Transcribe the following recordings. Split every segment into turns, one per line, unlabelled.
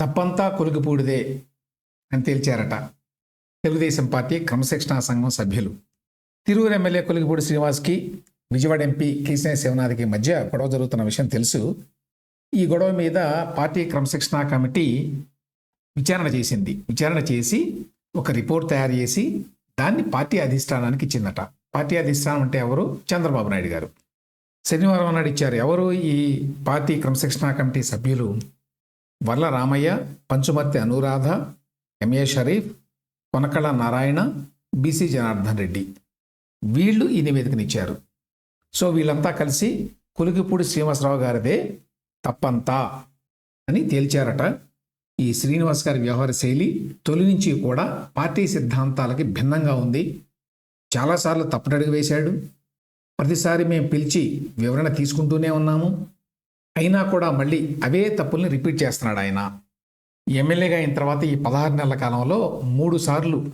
తప్పంతా కొలిగిపూడిదే అని తేల్చారట. తెలుగుదేశం పార్టీ క్రమశిక్షణా సంఘం సభ్యులు. తిరువురు ఎమ్మెల్యే కొలిగిపూడి శ్రీనివాస్కి విజయవాడ ఎంపీ కేసీఆర్ శివనాథ్కి మధ్య గొడవ జరుగుతున్న విషయం తెలుసు. ఈ గొడవ మీద పార్టీ క్రమశిక్షణా కమిటీ విచారణ చేసింది. విచారణ చేసి ఒక రిపోర్ట్ తయారు చేసి దాన్ని పార్టీ అధిష్టానానికి ఇచ్చిందట. పార్టీ అధిష్టానం అంటే ఎవరు? చంద్రబాబు నాయుడు గారు. శనివారం నాడు ఇచ్చారు. ఎవరు ఈ పార్టీ క్రమశిక్షణా కమిటీ సభ్యులు? Varla Ramaiah Panchumarthi Anuradha MA Sharif Konakalla Narayana BC Janardhan Reddy. వీళ్ళు ఈ నివేదికనిచ్చారు. సో వీళ్ళంతా కలిసి కులికిపూడి శ్రీనివాసరావు గారిదే తప్పంతా అని తేల్చారట. ఈ శ్రీనివాస్ గారి వ్యవహార శైలి తొలి నుంచి కూడా పార్టీ సిద్ధాంతాలకి భిన్నంగా ఉంది. చాలాసార్లు తప్పటడుగు వేశాడు. ప్రతిసారి మేము పిలిచి వివరణ తీసుకుంటూనే ఉన్నాము. అయినా కూడా మళ్ళీ అవే తప్పుల్ని రిపీట్ చేస్తున్నాడు ఆయన. ఎమ్మెల్యేగా అయిన తర్వాత ఈ పదహారు నెలల కాలంలో మూడు సార్లు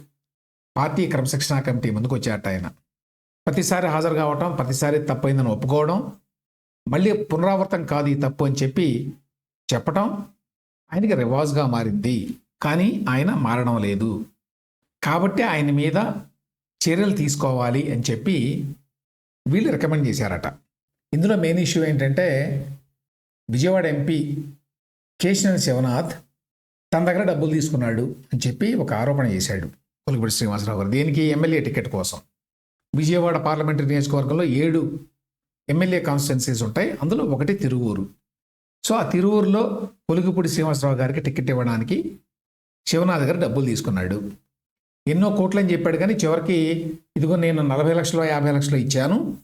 పార్టీ క్రమశిక్షణా కమిటీ ముందుకు వచ్చాట ఆయన. ప్రతిసారి హాజరు కావటం ప్రతిసారి తప్పైందని ఒప్పుకోవడం మళ్ళీ పునరావృతం కాదు ఈ తప్పు అని చెప్పి చెప్పటం ఆయనకి రివాజ్గా మారింది. కానీ ఆయన మారడం లేదు. కాబట్టి ఆయన మీద చర్యలు తీసుకోవాలి అని చెప్పి వీళ్ళు రికమెండ్ చేశారట. ఇందులో మెయిన్ ఇష్యూ ఏంటంటే విజయవాడ ఎంపీ కేశినేని శివనాథ్ తన దగ్గర డబ్బులు తీసుకున్నాడు అని చెప్పి ఒక ఆరోపణ చేశాడు. కొలుగుపూడి శ్రీనివాసరావు గారు. దీనికి ఎమ్మెల్యే టికెట్ కోసం. విజయవాడ పార్లమెంటరీ నియోజకవర్గంలో ఏడు ఎమ్మెల్యే కాన్స్టిట్యున్సీస్ ఉంటాయి. అందులో ఒకటి తిరువూరు. సో ఆ తిరువూరులో కొలుగుపూడి శ్రీనివాసరావు గారికి టికెట్ ఇవ్వడానికి శివనాథ్ గారు డబ్బులు తీసుకున్నాడు. ఎన్నో కోట్లని చెప్పాడు కానీ చివరికి ఇదిగో నేను నలభై లక్షలు యాభై లక్షలు ఇచ్చాను.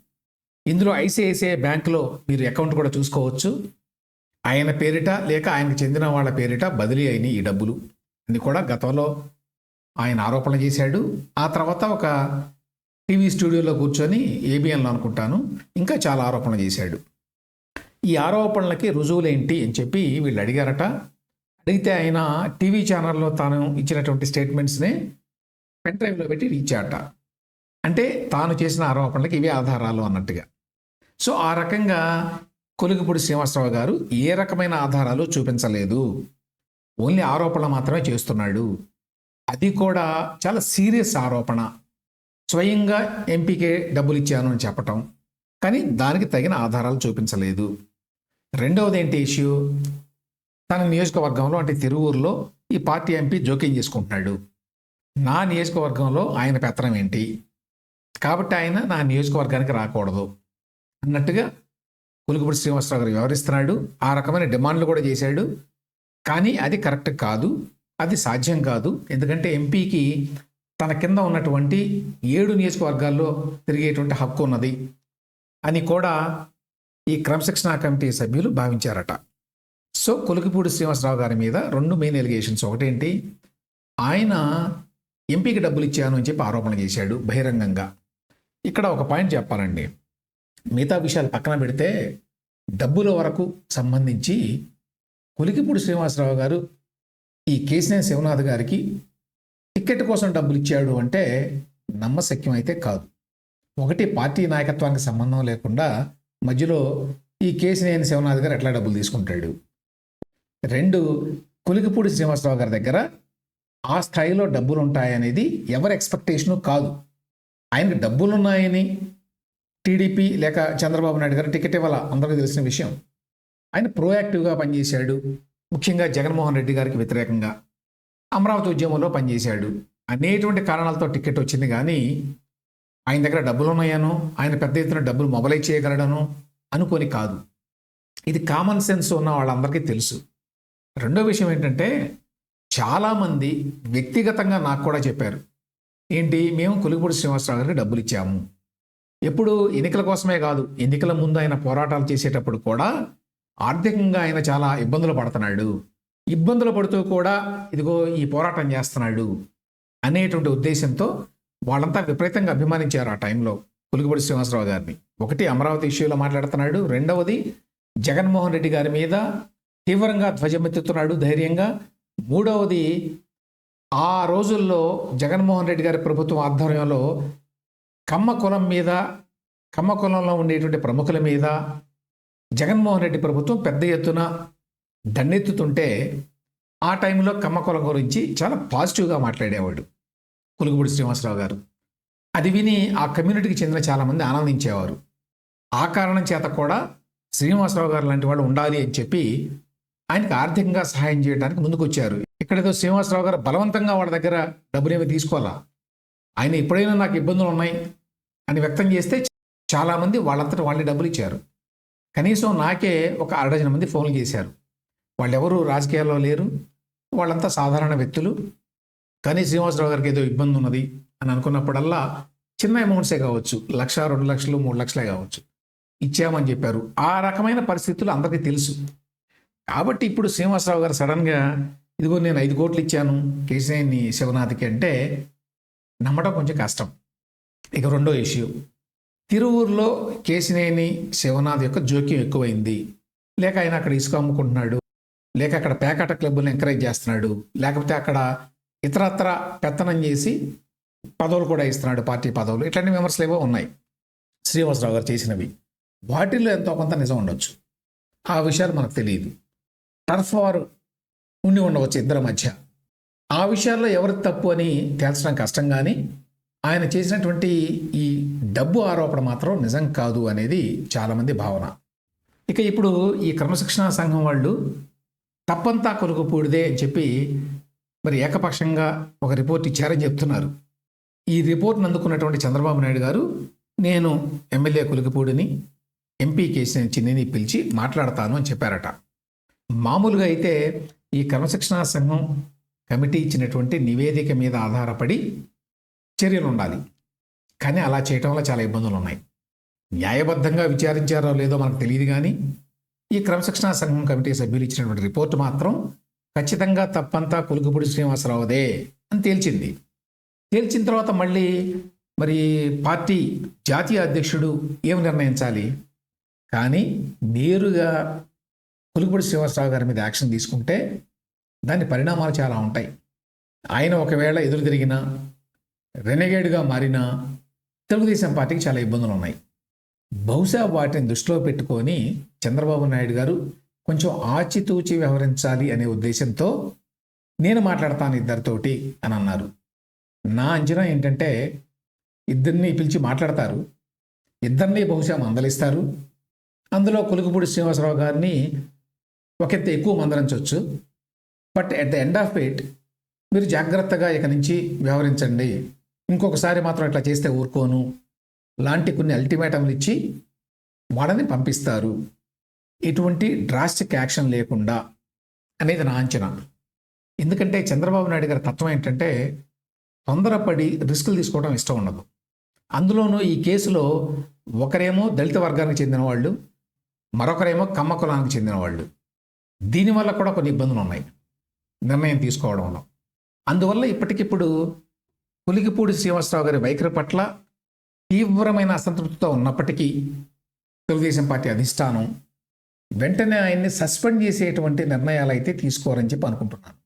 ఇందులో ఐసిఐసిఐ బ్యాంకులో మీరు అకౌంట్ కూడా చూసుకోవచ్చు. ఆయన పేరిట లేక ఆయనకు చెందిన వాళ్ళ పేరిట బదిలీ అయినాయి ఈ డబ్బులు. అని కూడా గతంలో ఆయన ఆరోపణ చేశాడు. ఆ తర్వాత ఒక టీవీ స్టూడియోలో కూర్చొని ఏబిఎన్లో అనుకుంటాను ఇంకా చాలా ఆరోపణ చేశాడు. ఈ ఆరోపణలకి రుజువులేంటి అని చెప్పి వీళ్ళు అడిగారట. అడిగితే ఆయన టీవీ ఛానల్లో తాను ఇచ్చినటువంటి స్టేట్మెంట్స్నే పెన్ డ్రైవ్లో పెట్టి ఇచ్చాట అంటే తాను చేసిన ఆరోపణలకి ఇవే ఆధారాలు అన్నట్టుగా. సో ఆ రకంగా కొలుగుపూడి శ్రీనివాసరావు గారు ఏ రకమైన ఆధారాలు చూపించలేదు. ఓన్లీ ఆరోపణ మాత్రమే చేస్తున్నాడు. అది కూడా చాలా సీరియస్ ఆరోపణ. స్వయంగా ఎంపీకే డబ్బులు ఇచ్చాను అని చెప్పటం. కానీ దానికి తగిన ఆధారాలు చూపించలేదు. రెండవది ఏంటి ఇష్యూ? తన నియోజకవర్గంలో అంటే తిరువూరులో ఈ పార్టీ ఎంపీ జోక్యం చేసుకుంటున్నాడు. నా నియోజకవర్గంలో ఆయన పెత్తనం ఏంటి? కాబట్టి ఆయన నా నియోజకవర్గానికి రాకూడదు. అన్నట్టుగా కులుగుపూడి శ్రీనివాసరావు గారు వ్యవహరిస్తున్నాడు. ఆ రకమైన డిమాండ్లు కూడా చేశాడు. కానీ అది కరెక్ట్ కాదు. అది సాధ్యం కాదు. ఎందుకంటే ఎంపీకి తన కింద ఉన్నటువంటి ఏడు నియోజకవర్గాల్లో తిరిగేటువంటి హక్కు ఉన్నది అని కూడా ఈ క్రమశిక్షణా కమిటీ సభ్యులు భావించారట. సో కొలికిపూడి శ్రీనివాసరావు గారి మీద రెండు మెయిన్ ఎలిగేషన్స్. ఒకటేంటి? ఆయన ఎంపీకి డబ్బులు ఇచ్చాను అని చెప్పి ఆరోపణ చేశాడు బహిరంగంగా. ఇక్కడ ఒక పాయింట్ చెప్పాలండి. మిగతా విషయాలు పక్కన పెడితే డబ్బుల వరకు సంబంధించి కొలికిపూడి శ్రీనివాసరావు గారు ఈ కేసినేని శివనాథ్ గారికి టికెట్ కోసం డబ్బులు ఇచ్చాడు అంటే నమ్మశక్యం అయితే కాదు. ఒకటి పార్టీ నాయకత్వానికి సంబంధం లేకుండా మధ్యలో ఈ కేసినేని శివనాథ్ గారు ఎట్లా డబ్బులు తీసుకుంటాడు? రెండు కొలికిపూడి శ్రీనివాసరావు గారి దగ్గర ఆ స్థాయిలో డబ్బులు ఉంటాయనేది ఎవరి ఎక్స్పెక్టేషను కాదు. ఆయనకు డబ్బులు ఉన్నాయని టీడీపీ లేక చంద్రబాబు నాయుడు గారు టికెట్ ఇవ్వాల? అందరికీ తెలిసిన విషయం. ఆయన ప్రోయాక్టివ్గా పనిచేశాడు. ముఖ్యంగా జగన్మోహన్ రెడ్డి గారికి వ్యతిరేకంగా అమరావతి ఉద్యమంలో పనిచేశాడు. అనేటువంటి కారణాలతో టికెట్ వచ్చింది కానీ ఆయన దగ్గర డబ్బులు ఉన్నాయనో ఆయన పెద్ద ఎత్తున డబ్బులు మొబలైజ్ చేయగలడను అనుకొని కాదు. ఇది కామన్ సెన్స్ ఉన్న వాళ్ళందరికీ తెలుసు. రెండో విషయం ఏంటంటే చాలామంది వ్యక్తిగతంగా నాకు కూడా చెప్పారు. ఏంటి? మేము కొలుగుపూడి శ్రీనివాసరావు గారికి డబ్బులు ఇచ్చాము. ఎప్పుడు ఎన్నికల కోసమే కాదు ఎన్నికల ముందు ఆయన పోరాటాలు చేసేటప్పుడు కూడా ఆర్థికంగా ఆయన చాలా ఇబ్బందులు పడుతున్నాడు. ఇబ్బందులు పడుతూ కూడా ఇదిగో ఈ పోరాటం చేస్తున్నాడు అనేటువంటి ఉద్దేశంతో వాళ్ళంతా విపరీతంగా అభిమానించారు ఆ టైంలో పులిగిపూడి శ్రీనివాసరావు గారిని. ఒకటి అమరావతి ఇష్యూలో మాట్లాడుతున్నాడు. రెండవది జగన్మోహన్ రెడ్డి గారి మీద తీవ్రంగా ధ్వజమెత్తుతున్నాడు ధైర్యంగా. మూడవది ఆ రోజుల్లో జగన్మోహన్ రెడ్డి గారి ప్రభుత్వం ఆధ్వర్యంలో కమ్మ కులం మీద కమ్మ కులంలో ఉండేటువంటి ప్రముఖుల మీద జగన్మోహన్ రెడ్డి ప్రభుత్వం పెద్ద ఎత్తున దండెత్తుతుంటే ఆ టైంలో కమ్మకులం గురించి చాలా పాజిటివ్గా మాట్లాడేవాడు కులుగుబుడి శ్రీనివాసరావు గారు. అది విని ఆ కమ్యూనిటీకి చెందిన చాలామంది ఆనందించేవారు. ఆ కారణం చేత కూడా శ్రీనివాసరావు గారు లాంటి వాళ్ళు ఉండాలి అని చెప్పి ఆయనకు ఆర్థికంగా సహాయం చేయడానికి ముందుకొచ్చారు. ఇక్కడేదో శ్రీనివాసరావు గారు బలవంతంగా వాళ్ళ దగ్గర డబ్బునేమి తీసుకోవాలా? ఆయన ఎప్పుడైనా నాకు ఇబ్బందులు ఉన్నాయి. అని వ్యక్తం చేస్తే చాలామంది వాళ్ళంతటా వాళ్ళే డబ్బులు ఇచ్చారు. కనీసం నాకే ఒక అరడజన మంది ఫోన్లు చేశారు. వాళ్ళెవరు రాజకీయాల్లో లేరు. వాళ్ళంతా సాధారణ వ్యక్తులు. కానీ శ్రీనివాసరావు గారికి ఏదో ఇబ్బంది ఉన్నది అని అనుకున్నప్పుడల్లా చిన్న అమౌంట్సే కావచ్చు. లక్ష రెండు లక్షలు మూడు లక్షలే కావచ్చు. ఇచ్చామని చెప్పారు. ఆ రకమైన పరిస్థితులు అందరికీ తెలుసు. కాబట్టి ఇప్పుడు శ్రీనివాసరావు గారు సడన్గా ఇదిగో నేను ఐదు కోట్లు ఇచ్చాను కేసీఐని శివనాథ్కి అంటే నమ్మడం కొంచెం కష్టం. ఇక రెండో ఇష్యూ. తిరువూరులో కేసినేని శివనాథ్ యొక్క జోక్యం ఎక్కువైంది. లేక ఆయన అక్కడ ఇసుక అమ్ముకుంటున్నాడు. లేక అక్కడ పేకాట క్లబ్బులను ఎంకరేజ్ చేస్తున్నాడు. లేకపోతే అక్కడ ఇతరత్ర పెత్తనం చేసి పదవులు కూడా ఇస్తున్నాడు పార్టీ పదవులు. ఇట్లాంటి విమర్శలు ఏవో ఉన్నాయి. శ్రీనివాసరావు గారు చేసినవి. వాటిల్లో ఎంతో కొంత నిజం ఉండొచ్చు. ఆ విషయాలు మనకు తెలియదు. టర్ఫ్ వారు ఉండి ఉండవచ్చు ఇద్దరి మధ్య. ఆ విషయాల్లో ఎవరి తప్పు అని తేల్చడం కష్టం కానీ ఆయన చేసినటువంటి ఈ డబ్బు ఆరోపణ మాత్రం నిజం కాదు అనేది చాలామంది భావన. ఇక ఇప్పుడు ఈ క్రమశిక్షణా సంఘం వాళ్ళు తప్పంతా కొలుకుపూడిదే అని చెప్పి మరి ఏకపక్షంగా ఒక రిపోర్ట్ ఇచ్చారని చెప్తున్నారు. ఈ రిపోర్ట్ను అందుకున్నటువంటి చంద్రబాబు నాయుడు గారు నేను ఎమ్మెల్యే కొలుకుపూడిని ఎంపీ కేసీఆర్ చిన్నిని పిలిచి మాట్లాడతాను అని చెప్పారట. మామూలుగా అయితే ఈ క్రమశిక్షణా సంఘం కమిటీ ఇచ్చినటువంటి నివేదిక మీద ఆధారపడి చర్యలు ఉండాలి. కానీ అలా చేయటం వల్ల చాలా ఇబ్బందులు ఉన్నాయి. న్యాయబద్ధంగా విచారించారో లేదో మనకు తెలియదు కానీ ఈ క్రమశిక్షణా సంఘం కమిటీ సభ్యులు ఇచ్చినటువంటి రిపోర్టు మాత్రం ఖచ్చితంగా తప్పంతా కొలుకుపూడి శ్రీనివాసరావుదే అని తేల్చింది. తేల్చిన తర్వాత మళ్ళీ మరి పార్టీ జాతీయ అధ్యక్షుడు ఏం నిర్ణయించాలి? కానీ నేరుగా కొలుకుపూడి శ్రీనివాసరావు గారి మీద యాక్షన్ తీసుకుంటే దాని పరిణామాలు చాలా ఉంటాయి. ఆయన ఒకవేళ ఎదురు తిరిగినా రెనగేడ్గా మారిన తెలుగుదేశం పార్టీకి చాలా ఇబ్బందులు ఉన్నాయి. బహుశా వాటిని దృష్టిలో పెట్టుకొని చంద్రబాబు నాయుడు గారు కొంచెం ఆచితూచి వ్యవహరించాలి అనే ఉద్దేశంతో నేను మాట్లాడతాను ఇద్దరితోటి అని అన్నారు. నా అంచనా ఏంటంటే ఇద్దరిని పిలిచి మాట్లాడతారు. ఇద్దరిని బహుశా మందలిస్తారు. అందులో కొలుకుపూడి శ్రీనివాసరావు గారిని ఒకెత్త ఎక్కువ మందలించవచ్చు but at the end of it మీరు జాగ్రత్తగా ఇక నుంచి వ్యవహరించండి. ఇంకొకసారి మాత్రం ఇట్లా చేస్తే ఊరుకోను. లాంటి కొన్ని అల్టిమేటంలు ఇచ్చి వాళ్ళని పంపిస్తారు. ఎటువంటి డ్రాస్టిక్ యాక్షన్ లేకుండా అనేది నా అంచనా. ఎందుకంటే చంద్రబాబు నాయుడు గారి తత్వం ఏంటంటే తొందరపడి రిస్కులు తీసుకోవడం ఇష్టం ఉండదు. అందులోనూ ఈ కేసులో ఒకరేమో దళిత వర్గానికి చెందిన వాళ్ళు మరొకరేమో కమ్మ కులానికి చెందిన వాళ్ళు దీనివల్ల కూడా కొన్ని ఇబ్బందులు ఉన్నాయి. నిర్ణయం తీసుకోవడంలో. అందువల్ల ఇప్పటికిప్పుడు పులికిపూడి శ్రీనివాసరావు గారి వైఖరి పట్ల తీవ్రమైన అసంతృప్తితో ఉన్నప్పటికీ తెలుగుదేశం పార్టీ అధిష్టానం వెంటనే ఆయన్ని సస్పెండ్ చేసేటువంటి నిర్ణయాలు అయితే తీసుకోరని చెప్పి అనుకుంటున్నాను.